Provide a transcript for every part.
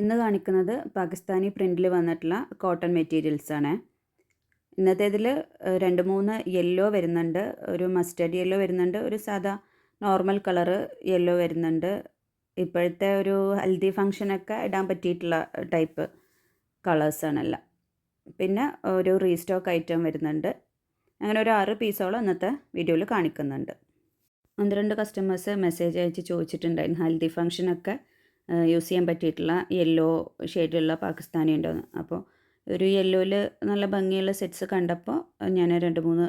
ഇന്ന് കാണിക്കുന്നത് പാകിസ്ഥാനി പ്രിന്റിൽ വന്നിട്ടുള്ള കോട്ടൺ മെറ്റീരിയൽസ് ആണ് ഇന്നത്തേതിൽ രണ്ട് മൂന്ന് യെല്ലോ വരുന്നുണ്ട്. ഒരു മസ്റ്റർഡ് യെല്ലോ വരുന്നുണ്ട്. ഒരു സാധാ നോർമൽ കളറ് യെല്ലോ വരുന്നുണ്ട്. ഇപ്പോഴത്തെ ഒരു ഹൽദി ഫങ്ഷനൊക്കെ ഇടാൻ പറ്റിയിട്ടുള്ള ടൈപ്പ് കളേഴ്സാണെല്ലാം പിന്നെ ഒരു റീസ്റ്റോക്ക് ഐറ്റം വരുന്നുണ്ട്. അങ്ങനെ ഒരു ആറ് പീസോളം ഇന്നത്തെ വീഡിയോയിൽ കാണിക്കുന്നുണ്ട്. ഒന്ന് രണ്ട് കസ്റ്റമേഴ്സ് മെസ്സേജ് അയച്ച് ചോദിച്ചിട്ടുണ്ടായിരുന്നു ഹൽദി ഫങ്ഷനൊക്കെ യൂസ് ചെയ്യാൻ പറ്റിയിട്ടുള്ള യെല്ലോ ഷെയ്ഡിലുള്ള പാകിസ്ഥാനി ഉണ്ടോയെന്ന് അപ്പോൾ ഒരു യെല്ലോയിൽ നല്ല ഭംഗിയുള്ള സെറ്റ്സ് കണ്ടപ്പോൾ ഞാൻ രണ്ട് മൂന്ന്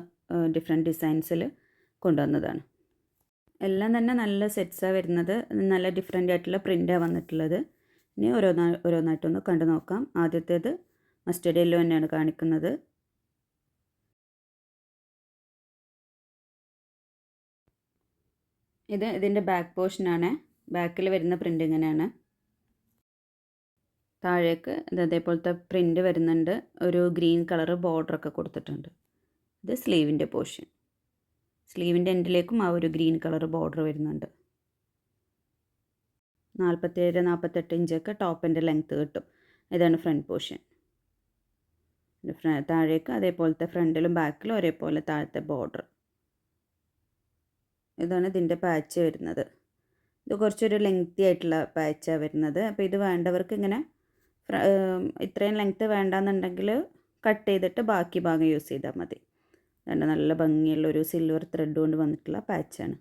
ഡിഫറെന്റ് ഡിസൈൻസിൽ കൊണ്ടുവന്നതാണ്. എല്ലാം തന്നെ നല്ല സെറ്റ്സാണ് വരുന്നത്. നല്ല ഡിഫറെന്റ് ആയിട്ടുള്ള പ്രിന്റാണ് വന്നിട്ടുള്ളത്. ഇനി ഓരോന്നാ ഓരോന്നായിട്ടൊന്ന് കണ്ടു നോക്കാം. ആദ്യത്തേത് മസ്റ്റേഡ് യെല്ലോ തന്നെയാണ് കാണിക്കുന്നത്. ഇത് ഇതിന്റെ ബാക്ക് പോർഷനാണ് ബാക്കിൽ വരുന്ന പ്രിന്റ് ഇങ്ങനെയാണ്. താഴേക്ക് ഇത് അതേപോലത്തെ പ്രിന്റ് വരുന്നുണ്ട്. ഒരു ഗ്രീൻ കളർ ബോർഡറൊക്കെ കൊടുത്തിട്ടുണ്ട്. ഇത് സ്ലീവിന്റെ പോർഷൻ സ്ലീവിന്റെ എൻഡിലേക്കും ആ ഒരു ഗ്രീൻ കളർ ബോർഡർ വരുന്നുണ്ട്. നാൽപ്പത്തേഴ് നാൽപ്പത്തെട്ട് ഇഞ്ചൊക്കെ ടോപ്പിന്റെ ലെങ്ത്ത് കിട്ടും. ഇതാണ് ഫ്രണ്ട് പോർഷൻ താഴേക്ക് അതേപോലത്തെ ഫ്രണ്ടിലും ബാക്കിലും ഒരേപോലെ താഴത്തെ ബോർഡർ ഇതാണ് ഇതിന്റെ പാച്ച് വരുന്നത്. ഇത് കുറച്ചൊരു ലെങ്തി ആയിട്ടുള്ള പാച്ചാണ് വരുന്നത്. അപ്പോൾ ഇത് വേണ്ടവർക്ക് ഇങ്ങനെ ഇത്രയും ലെങ്ത്ത് വേണ്ടാന്നുണ്ടെങ്കിൽ കട്ട് ചെയ്തിട്ട് ബാക്കി ഭാഗം യൂസ് ചെയ്താൽ മതി. അതുകൊണ്ട് നല്ല ഭംഗിയുള്ളൊരു സിൽവർ ത്രെഡ് കൊണ്ട് വന്നിട്ടുള്ള പാച്ചാണ്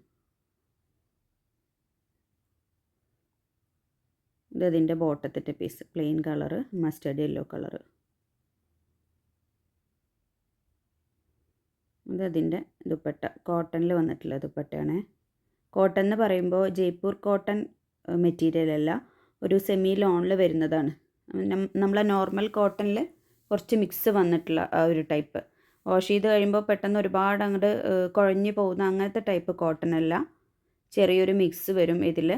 ഇത് അതിന്റെ ബോട്ടത്തിന്റെ piece plain colour mustard yellow colour ഇത് അതിന്റെ ദുപ്പട്ട കോട്ടണിൽ വന്നിട്ടുള്ള ദുപ്പട്ടയാണ്. കോട്ടൺ എന്ന് പറയുമ്പോൾ ജയ്പൂർ കോട്ടൺ മെറ്റീരിയൽ അല്ല ഒരു സെമി ലോണിൽ വരുന്നതാണ്. നമ്മളെ നോർമൽ കോട്ടണിൽ കുറച്ച് മിക്സ് വന്നിട്ടുള്ള ആ ഒരു ടൈപ്പ് വാഷ് ചെയ്ത് കഴിയുമ്പോൾ പെട്ടെന്ന് ഒരുപാട് അങ്ങോട്ട് കുഴഞ്ഞു പോകുന്ന അങ്ങനത്തെ ടൈപ്പ് കോട്ടൺ അല്ല. ചെറിയൊരു മിക്സ് വരും ഇതിൽ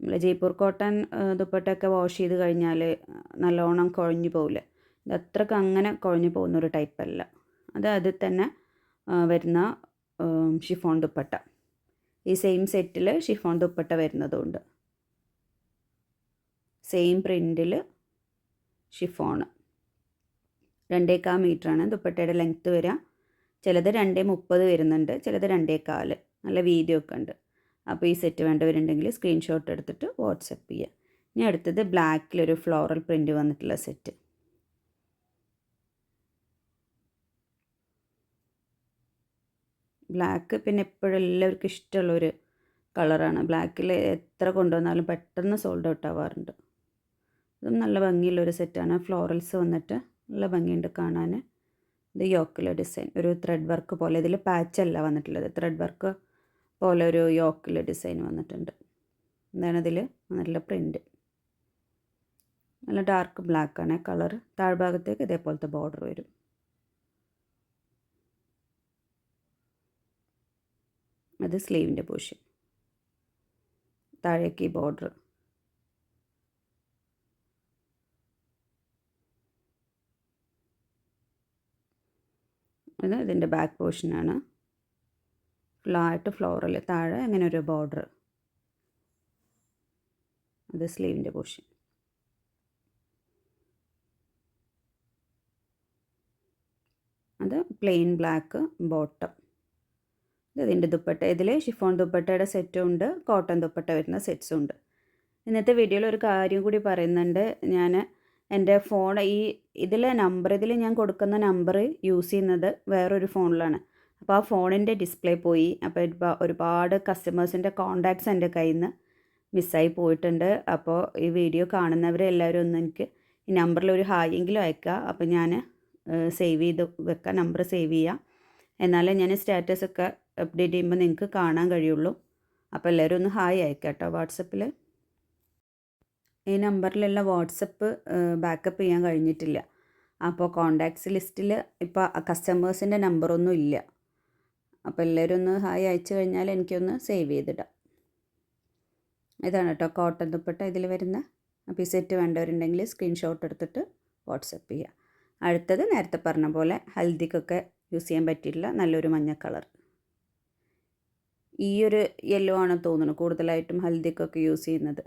നമ്മൾ ജയ്പൂർ കോട്ടൺ ദുപ്പട്ടയൊക്കെ വാഷ് ചെയ്ത് കഴിഞ്ഞാൽ നല്ലോണം കുഴഞ്ഞു പോകില്ല ഇത് അത്രയ്ക്ക് അങ്ങനെ കുഴഞ്ഞു പോകുന്ന ഒരു ടൈപ്പല്ല അത് അതിൽ തന്നെ വരുന്ന ഷിഫോൺ ദുപ്പട്ട. ഈ സെയിം സെറ്റിൽ ഷിഫോൺ ദുപ്പട്ട വരുന്നതുകൊണ്ട് സെയിം പ്രിന്റിൽ ഷിഫോണ് രണ്ടേക്കാൽ മീറ്ററാണ് ദുപ്പട്ടയുടെ ലെങ്ത്ത് വരിക ചിലത് രണ്ടേ മുപ്പത് വരുന്നുണ്ട് ചിലത് രണ്ടേക്കാൽ നല്ല വീതിയോ ഒക്കെ ഉണ്ട്. അപ്പോൾ ഈ സെറ്റ് വേണ്ടവരുണ്ടെങ്കിൽ സ്ക്രീൻഷോട്ട് എടുത്തിട്ട് വാട്സപ്പ് ചെയ്യുക ഇനി അടുത്തത് ബ്ലാക്കിലൊരു ഫ്ലോറൽ പ്രിന്റ് വന്നിട്ടുള്ള സെറ്റ് ബ്ലാക്ക് പിന്നെ എപ്പോഴും എല്ലാവർക്കും ഇഷ്ടമുള്ളൊരു കളറാണ് ബ്ലാക്കിൽ എത്ര കൊണ്ടുവന്നാലും പെട്ടെന്ന് സോൾഡ് ഔട്ട് ആവാറുണ്ട്. ഇതും നല്ല ഭംഗിയുള്ളൊരു സെറ്റാണ്. ഫ്ലോറൽസ് വന്നിട്ട് നല്ല ഭംഗിയുണ്ട് കാണാൻ ഇത് യോക്കിലെ ഡിസൈൻ. ഒരു ത്രെഡ് വർക്ക് പോലെ. ഇതിൽ പാച്ചല്ല വന്നിട്ടുള്ളത്. ത്രെഡ് വർക്ക് പോലെ ഒരു യോക്കിലെ ഡിസൈൻ വന്നിട്ടുണ്ട്. എന്താണ് ഇതിൽ നല്ല പ്രിന്റ് നല്ല ഡാർക്ക് ബ്ലാക്ക് ആണ്. കളർ താഴ്ഭാഗത്തേക്ക് ഇതേപോലത്തെ ബോർഡർ വരും. അത് സ്ലീവിന്റെ പോർഷൻ താഴേക്ക് ഈ ബോർഡർ ഇത് ഇതിന്റെ ബാക്ക് പോർഷനാണ് ഫ്ലാറ്റ് ഫ്ലോറൽ താഴെ അങ്ങനെ ഒരു ബോർഡർ അത് സ്ലീവിന്റെ പോർഷൻ അത് പ്ലെയിൻ ബ്ലാക്ക് ബോട്ടം ഇത് ഇതിന്റെ ദുപ്പട്ട ഇതിൽ ഷിഫോൺ ദുപ്പട്ടയുടെ സെറ്റും ഉണ്ട് കോട്ടൺ ദുപ്പട്ട വരുന്ന സെറ്റ്സും ഉണ്ട്. ഇന്നത്തെ വീഡിയോയിൽ ഒരു കാര്യം കൂടി പറയുന്നുണ്ട്. ഞാൻ എന്റെ ഫോൺ ഈ ഇതിലെ നമ്പർ ഇതിൽ ഞാൻ കൊടുക്കുന്ന നമ്പർ യൂസ് ചെയ്യുന്നത് വേറൊരു ഫോണിലാണ്. അപ്പോൾ ആ ഫോണിന്റെ ഡിസ്പ്ലേ പോയി. അപ്പോൾ ഒരുപാട് കസ്റ്റമേഴ്സിന്റെ കോണ്ടാക്ട്സ് എന്റെ കയ്യിൽ നിന്ന് മിസ്സായി പോയിട്ടുണ്ട്. അപ്പോൾ ഈ വീഡിയോ കാണുന്നവരെല്ലാവരും ഒന്ന് എനിക്ക് ഈ നമ്പറിൽ ഒരു ഹായ് എങ്കിലും അയക്കുക അപ്പോൾ ഞാൻ സേവ് ചെയ്ത് വെക്കാം നമ്പർ സേവ് ചെയ്യാം. എന്നാലേ ഞാൻ സ്റ്റാറ്റസൊക്കെ അപ്ഡേറ്റ് ചെയ്യുമ്പോൾ നിങ്ങൾക്ക് കാണാൻ കഴിയുള്ളൂ. അപ്പോൾ എല്ലാവരും ഒന്ന് ഹായ് അയക്കാം കേട്ടോ വാട്സപ്പിൽ ഈ നമ്പറിലുള്ള വാട്സപ്പ് ബാക്കപ്പ് ചെയ്യാൻ കഴിഞ്ഞിട്ടില്ല. അപ്പോൾ കോണ്ടാക്ട്സ് ലിസ്റ്റിൽ ഇപ്പോൾ കസ്റ്റമേഴ്സിന്റെ നമ്പറൊന്നും ഇല്ല. അപ്പോൾ എല്ലാവരും ഒന്ന് ഹായ് അയച്ചു കഴിഞ്ഞാൽ എനിക്കൊന്ന് സേവ് ചെയ്തിടാം. ഇതാണ് കേട്ടോ കോട്ടൺ ദുപ്പട്ട ഇതിൽ വരുന്ന. അപ്പോൾ ഈ സെറ്റ് വേണ്ടവരുണ്ടെങ്കിൽ സ്ക്രീൻഷോട്ട് എടുത്തിട്ട് വാട്സപ്പ് ചെയ്യുക അടുത്തത് നേരത്തെ പറഞ്ഞ പോലെ ഹൽദിക്കൊക്കെ യൂസ് ചെയ്യാൻ പറ്റിയിട്ടുള്ള നല്ലൊരു മഞ്ഞ കളർ. ഈ ഒരു യെല്ലോ ആണ് തോന്നുന്നു കൂടുതലായിട്ടും ഹൽദിക്കൊക്കെ യൂസ് ചെയ്യുന്നത്.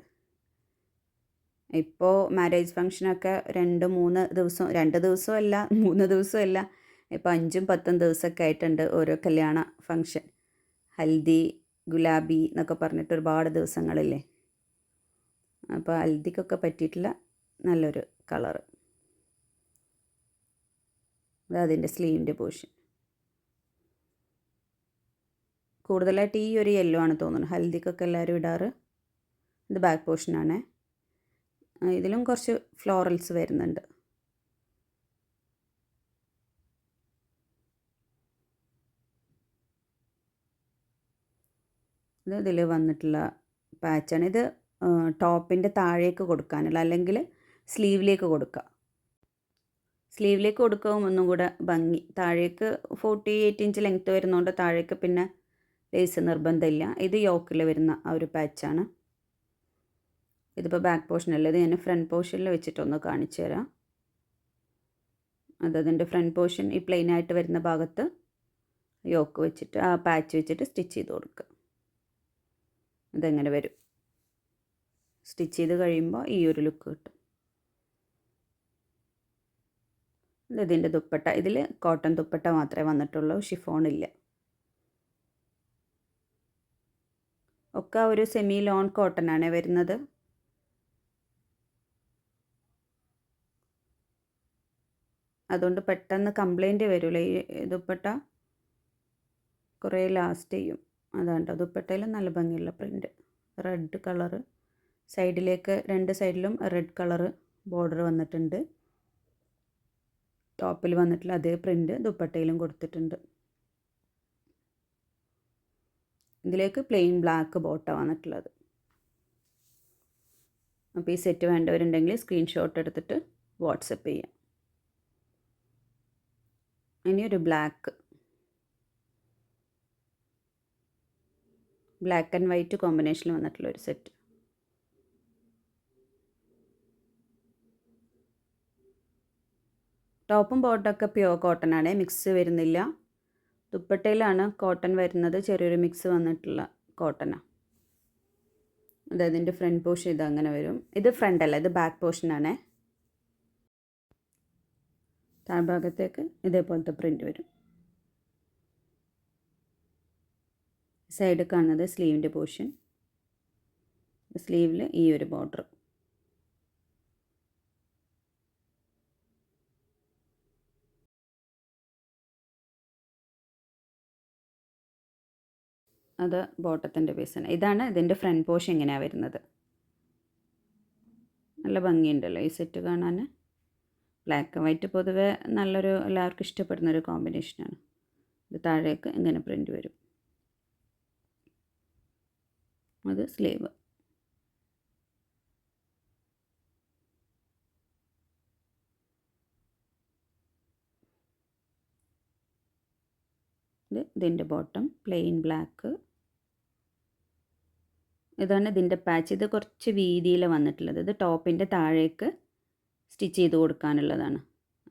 ഇപ്പോൾ മാരേജ് ഫംഗ്ഷനൊക്കെ രണ്ട് മൂന്ന് ദിവസം രണ്ട് ദിവസമല്ല മൂന്ന് ദിവസമല്ല ഇപ്പോൾ അഞ്ചും പത്തും ദിവസമൊക്കെ ആയിട്ടുണ്ട് ഓരോ കല്യാണ ഫംഗ്ഷൻ ഹൽദി ഗുലാബി എന്നൊക്കെ പറഞ്ഞിട്ട് ഒരുപാട് ദിവസങ്ങളില്ലേ? അപ്പോൾ ഹൽദിക്കൊക്കെ പറ്റിയിട്ടുള്ള നല്ലൊരു കളറ് അത് അതിന്റെ സ്ലീവിന്റെ പോഷൻ കൂടുതലായിട്ട് ഈ ഒരു യെല്ലോ ആണ് തോന്നുന്നത് ഹൽദിക്കൊക്കെ എല്ലാവരും ഇടാറ്? ഇത് ബാക്ക് പോർഷനാണ് ഇതിലും കുറച്ച് ഫ്ലോറൽസ് വരുന്നുണ്ട്. ഇത് ഇതിൽ വന്നിട്ടുള്ള പാച്ചാണ്. ഇത് ടോപ്പിന്റെ താഴേക്ക് കൊടുക്കാനുള്ള അല്ലെങ്കിൽ സ്ലീവിലേക്ക് കൊടുക്കുക സ്ലീവിലേക്ക് കൊടുക്കുമ്പോൾ ഒന്നും കൂടെ ഭംഗി. താഴേക്ക് ഫോർട്ടി എയ്റ്റ് ഇഞ്ച് ലെങ്ത്ത് വരുന്നതുകൊണ്ട് താഴേക്ക് പിന്നെ ലേസ് നിർബന്ധമില്ല. ഇത് യോക്കിൽ വരുന്ന ആ ഒരു പാച്ചാണ്. ഇതിപ്പോൾ ബാക്ക് പോർഷനല്ല ഇത് ഞാൻ ഫ്രണ്ട് പോർഷനിൽ വെച്ചിട്ടൊന്ന് കാണിച്ചു തരാം. അതതിന്റെ ഫ്രണ്ട് പോർഷൻ ഈ പ്ലെയിൻ ആയിട്ട് വരുന്ന ഭാഗത്ത് യോക്ക് വെച്ചിട്ട് ആ പാച്ച് വെച്ചിട്ട് സ്റ്റിച്ച് ചെയ്ത് കൊടുക്കുക. ഇതെങ്ങനെ വരും? സ്റ്റിച്ച് ചെയ്ത് കഴിയുമ്പോൾ ഈ ഒരു ലുക്ക് കിട്ടും. ഇതിന്റെ ദുപ്പട്ട ഇതിൽ കോട്ടൺ ദുപ്പട്ട മാത്രമേ വന്നിട്ടുള്ളൂ ഷിഫോൺ ഇല്ല. ഒക്കെ ഒരു സെമി ലോൺ കോട്ടൺ ആണ് വരുന്നത്. അതുകൊണ്ട് പെട്ടെന്ന് കംപ്ലൈന്റ് വരില്ല ഈ ദുപ്പട്ട കുറേ ലാസ്റ്റ് ചെയ്യും. അതാണ് ദുപ്പട്ടയിൽ നല്ല ഭംഗിയുള്ള പ്രിന്റ് റെഡ് കളറ് സൈഡിലേക്ക് രണ്ട് സൈഡിലും റെഡ് കളറ് ബോർഡർ വന്നിട്ടുണ്ട്. ടോപ്പിൽ വന്നിട്ടുള്ള അതേ പ്രിന്റ് ദുപ്പട്ടയിലും കൊടുത്തിട്ടുണ്ട്. ഇതിലേക്ക് പ്ലെയിൻ ബ്ലാക്ക് ബോട്ട വന്നിട്ടുള്ളത്. അപ്പോൾ ഈ സെറ്റ് വേണ്ടവരുണ്ടെങ്കിൽ സ്ക്രീൻഷോട്ട് എടുത്തിട്ട് വാട്സപ്പ് ചെയ്യാം. ഇനി ഒരു ബ്ലാക്ക് ബ്ലാക്ക് ആൻഡ് വൈറ്റ് കോമ്പിനേഷനിൽ വന്നിട്ടുള്ള ഒരു സെറ്റ് ടോപ്പും ബോട്ടൊക്കെ പ്യുവർ കോട്ടൺ ആണ്. മിക്സ് വരുന്നില്ല. ദുപ്പട്ടയിലാണ് കോട്ടൺ വരുന്നത്. ചെറിയൊരു മിക്സ് വന്നിട്ടുള്ള കോട്ടനാണ് അതായത് ഇതിന്റെ ഫ്രണ്ട് പോർഷൻ ഇത് അങ്ങനെ വരും. ഇത് ഫ്രണ്ട് അല്ല. ഇത് ബാക്ക് പോർഷനാണേ താഴ്ഭാഗത്തേക്ക് ഇതേപോലത്തെ പ്രിന്റ് വരും. സൈഡ് കാണുന്നത് സ്ലീവിന്റെ പോർഷൻ സ്ലീവിൽ ഈ ഒരു ബോർഡർ അത് ബോട്ടത്തിന്റെ പീസാണ് ഇതാണ് ഇതിന്റെ ഫ്രണ്ട് പോഷൻ ഇങ്ങനെയാണ് വരുന്നത്. നല്ല ഭംഗിയുണ്ടല്ലോ ഈ സെറ്റ് കാണാൻ ബ്ലാക്ക് ആൻഡ് വൈറ്റ് പൊതുവേ നല്ലൊരു എല്ലാവർക്കും ഇഷ്ടപ്പെടുന്ന ഒരു കോമ്പിനേഷനാണ് ഇത് താഴേക്ക് ഇങ്ങനെ പ്രിന്റ് വരും. അത് സ്ലീവ് ഇത് ഇതിന്റെ ബോട്ടം പ്ലെയിൻ ബ്ലാക്ക് ഇതാണ് ഇതിന്റെ പാച്ച് ഇത് കുറച്ച് വീതിയിൽ വന്നിട്ടുള്ളത്. ഇത് ടോപ്പിന്റെ താഴേക്ക് സ്റ്റിച്ച് ചെയ്ത് കൊടുക്കാനുള്ളതാണ്.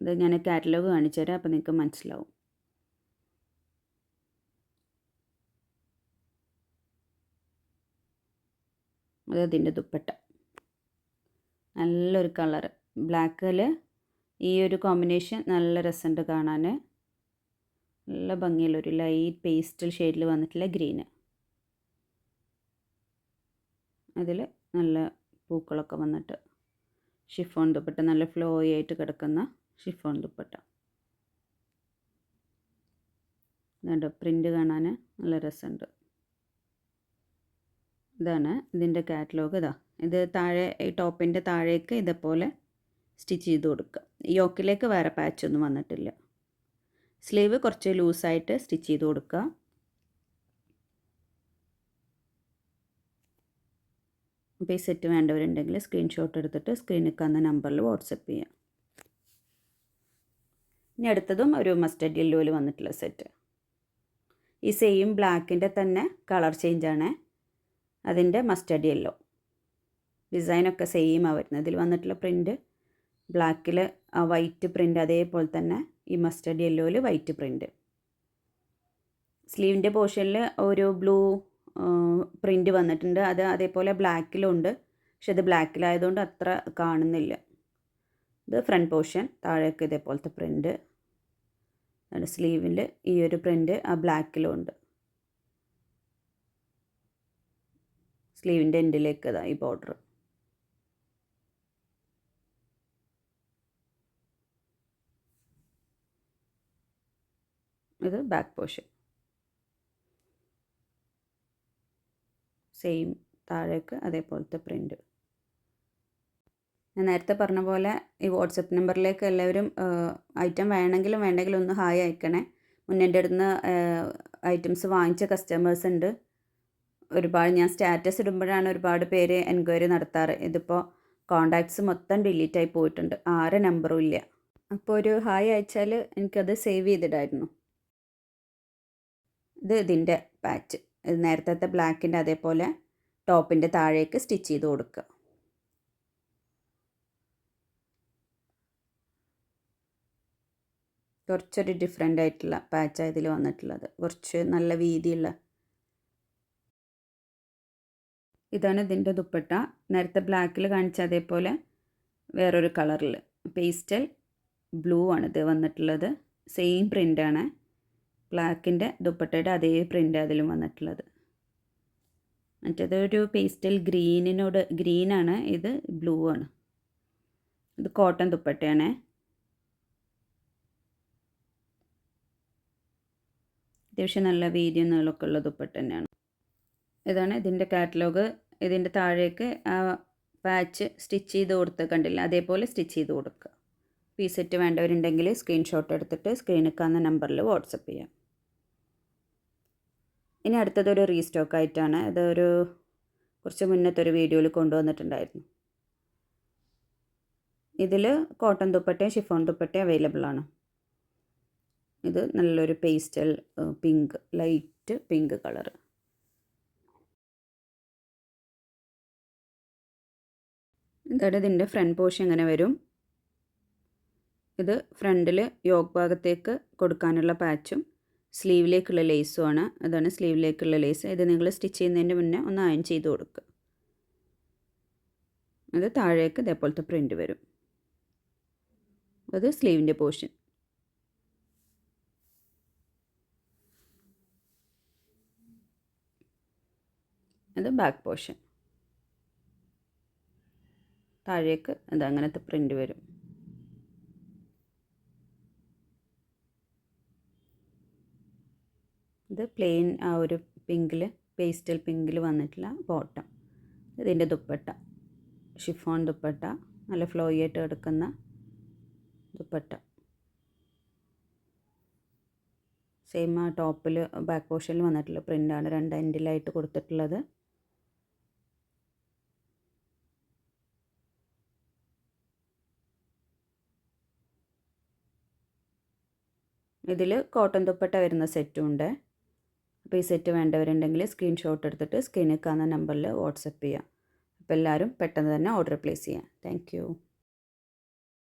അത് ഞാൻ കാറ്റലോഗ് കാണിച്ചു തരാം അപ്പോൾ നിങ്ങൾക്ക് മനസ്സിലാവും. അത് അതിന്റെ ദുപ്പട്ട. നല്ലൊരു കളർ ബ്ലാക്കിൽ ഈ ഒരു കോമ്പിനേഷൻ നല്ല രസമുണ്ട് കാണാൻ. നല്ല ഭംഗിയുള്ളൊരു ലൈറ്റ് പേസ്റ്റൽ ഷെയ്ഡിൽ വന്നിട്ടുള്ള ഗ്രീന് അതിൽ നല്ല പൂക്കളൊക്കെ വന്നിട്ട്. ഷിഫോൺ ദുപ്പട്ട നല്ല ഫ്ലോയി ആയിട്ട് കിടക്കുന്ന ഷിഫോൺ ദുപ്പട്ട. ഇതുണ്ട് പ്രിന്റ് കാണാൻ നല്ല രസമുണ്ട്. ഇതാണ് ഇതിന്റെ കാറ്റലോഗ് ഇതാ. ഇത് താഴെ ഈ ടോപ്പിന്റെ താഴേക്ക് ഇതേപോലെ സ്റ്റിച്ച് ചെയ്ത് കൊടുക്കുക. യോക്കിലേക്ക് വേറെ പാച്ചൊന്നും വന്നിട്ടില്ല. സ്ലീവ് കുറച്ച് ലൂസായിട്ട് സ്റ്റിച്ച് ചെയ്ത് കൊടുക്കുക. അപ്പോൾ ഈ സെറ്റ് വേണ്ടവരുണ്ടെങ്കിൽ സ്ക്രീൻഷോട്ട് എടുത്തിട്ട് സ്ക്രീനിൽ കാണുന്ന നമ്പറിൽ വാട്സപ്പ് ചെയ്യാം. ഇനി അടുത്തതും ഒരു മസ്റ്റർഡ് യെല്ലോയിൽ വന്നിട്ടുള്ള സെറ്റ് ഈ സെയിം ബ്ലാക്കിന്റെ തന്നെ കളർ ചേഞ്ചാണ് അതിന്റെ മസ്റ്റർഡ് യെല്ലോ ഡിസൈനൊക്കെ സെയിമാണ് വരുന്നത്. ഇതിൽ വന്നിട്ടുള്ള പ്രിന്റ് ബ്ലാക്കിൽ ആ വൈറ്റ് പ്രിന്റ് അതേപോലെ തന്നെ ഈ മസ്റ്റർഡ് യെല്ലോയിൽ വൈറ്റ് പ്രിന്റ് സ്ലീവിന്റെ പോർഷനിൽ ഒരു ബ്ലൂ പ്രിന്റ് വന്നിട്ടുണ്ട്. അത് അതേപോലെ ബ്ലാക്കിലും ഉണ്ട് പക്ഷെ ഇത് ബ്ലാക്കിലായതുകൊണ്ട് അത്ര കാണുന്നില്ല. ഇത് ഫ്രണ്ട് പോർഷൻ. താഴേക്ക് ഇതേപോലത്തെ പ്രിന്റ് സ്ലീവിൽ ഈ ഒരു പ്രിന്റ് ആ ബ്ലാക്കിലും ഉണ്ട് സ്ലീവിന്റെ എൻഡിലേക്ക് ഇതാ ഈ ബോർഡർ. ഇത് ബാക്ക് പോർഷൻ. സെയിം താഴേക്ക് അതേപോലത്തെ പ്രിന്റ് ഞാൻ നേരത്തെ പറഞ്ഞ പോലെ ഈ വാട്സപ്പ് നമ്പറിലേക്ക് എല്ലാവരും ഐറ്റം വേണമെങ്കിലും വേണ്ടെങ്കിലും ഒന്ന് ഹായ് അയക്കണേ. മുന്നേ എന്റെ അടുത്ത് ഐറ്റംസ് വാങ്ങിച്ച കസ്റ്റമേഴ്സ് ഉണ്ട്. ഒരുപാട് ഞാൻ സ്റ്റാറ്റസ് ഇടുമ്പോഴാണ് ഒരുപാട് പേര് എൻക്വയറി നടത്താറ്. ഇതിപ്പോൾ കോണ്ടാക്ട്സ് മൊത്തം ഡിലീറ്റ് ആയി പോയിട്ടുണ്ട്. ആരെ നമ്പറും ഇല്ല. അപ്പോൾ ഒരു ഹായ് അയച്ചാൽ എനിക്കത് സേവ് ചെയ്തിടായിരുന്നു. ഇത് ഇതിന്റെ പാച്ച് നേരത്തെ ബ്ലാക്കിന്റെ അതേപോലെ ടോപ്പിന്റെ താഴേക്ക് സ്റ്റിച്ച് ചെയ്ത് കൊടുക്കുക. കുറച്ചൊരു ഡിഫറെന്റ് ആയിട്ടുള്ള പാച്ചാണ് ഇതിൽ വന്നിട്ടുള്ളത്. കുറച്ച് നല്ല വീതിയുള്ള. ഇതാണ് ഇതിന്റെ ദുപ്പട്ട. നേരത്തെ ബ്ലാക്കിൽ കാണിച്ച അതേപോലെ വേറൊരു കളറിൽ പേസ്റ്റൽ ബ്ലൂ ആണ് ഇത് വന്നിട്ടുള്ളത്. സെയിം പ്രിന്റാണ് ബ്ലാക്കിന്റെ ദുപ്പട്ടയുടെ അതേ പ്രിന്റ് അതിലും വന്നിട്ടുള്ളത്. മറ്റേതൊരു പേസ്റ്റൽ ഗ്രീനിനോട് ഗ്രീനാണ് ഇത് ബ്ലൂ ആണ് ഇത് കോട്ടൺ ദുപ്പട്ടയാണ്. അത്യാവശ്യം നല്ല വീതിയും നീളമൊക്കെ ഉള്ള ദുപ്പട്ട തന്നെയാണ്. ഇതാണ് ഇതിന്റെ കാറ്റലോഗ്. ഇതിന്റെ താഴേക്ക് ആ പാച്ച് സ്റ്റിച്ച് ചെയ്ത് കൊടുത്ത് കണ്ടില്ല. അതേപോലെ സ്റ്റിച്ച് ചെയ്ത് കൊടുക്കുക. പീസെറ്റ് സെറ്റ് വേണ്ടവരുണ്ടെങ്കിൽ സ്ക്രീൻഷോട്ട് എടുത്തിട്ട് സ്ക്രീനിൽ കാണുന്ന നമ്പറിൽ വാട്സപ്പ് ചെയ്യാം. ഇനി അടുത്തതൊരു റീസ്റ്റോക്ക് ആയിട്ടാണ്. ഇതൊരു കുറച്ച് മുന്നത്തെ ഒരു വീഡിയോയിൽ കൊണ്ടുവന്നിട്ടുണ്ടായിരുന്നു. ഇതിൽ കോട്ടൺ ദുപ്പട്ടയും ഷിഫോൺ ദുപ്പട്ടയും അവൈലബിൾ ആണ്. ഇത് നല്ലൊരു pastel pink light pink colour ഇതാണ് ഇതിന്റെ ഫ്രണ്ട് പോഷൻ എങ്ങനെ വരും? ഇത് ഫ്രണ്ടിൽ യോഗ് ഭാഗത്തേക്ക് കൊടുക്കാനുള്ള പാച്ചും സ്ലീവിലേക്കുള്ള ആണ് അതാണ് സ്ലീവിലേക്കുള്ള ലേസ്. ഇത് നിങ്ങൾ സ്റ്റിച്ച് ചെയ്യുന്നതിന് മുന്നേ ഒന്ന് അയൺ ചെയ്ത് കൊടുക്കുക. അത് താഴേക്ക് ഇതേപോലത്തെ പ്രിന്റ് വരും. അത് സ്ലീവിന്റെ പോർഷൻ. അത് ബാക്ക് പോർഷൻ. താഴേക്ക് അത് അങ്ങനത്തെ പ്രിന്റ് വരും. ഇത് പ്ലെയിൻ ആ ഒരു പിങ്കിൽ പേസ്റ്റൽ പിങ്കിൽ വന്നിട്ടുള്ള ബോട്ടം ഇതിന്റെ ദുപ്പട്ട. ഷിഫോൺ ദുപ്പട്ട. നല്ല ഫ്ലോയി ആയിട്ട് എടുക്കുന്ന ദുപ്പട്ട. സെയിം ആ ടോപ്പിൽ ബാക്ക് പോർഷനിൽ വന്നിട്ടുള്ള പ്രിന്റാണ് രണ്ട് എൻഡിലായിട്ട് കൊടുത്തിട്ടുള്ളത്. ഇതിൽ കോട്ടൺ ദുപ്പട്ട വരുന്ന സെറ്റും ഉണ്ട്. അപ്പോൾ ഈ സെറ്റ് വേണ്ടവരുണ്ടെങ്കിൽ സ്ക്രീൻഷോട്ട് എടുത്തിട്ട് സ്ക്രീനിൽ കാണുന്ന നമ്പറിൽ വാട്സപ്പ് ചെയ്യാം. അപ്പോൾ എല്ലാവരും പെട്ടെന്ന് തന്നെ ഓർഡർ പ്ലേസ് ചെയ്യാം. താങ്ക്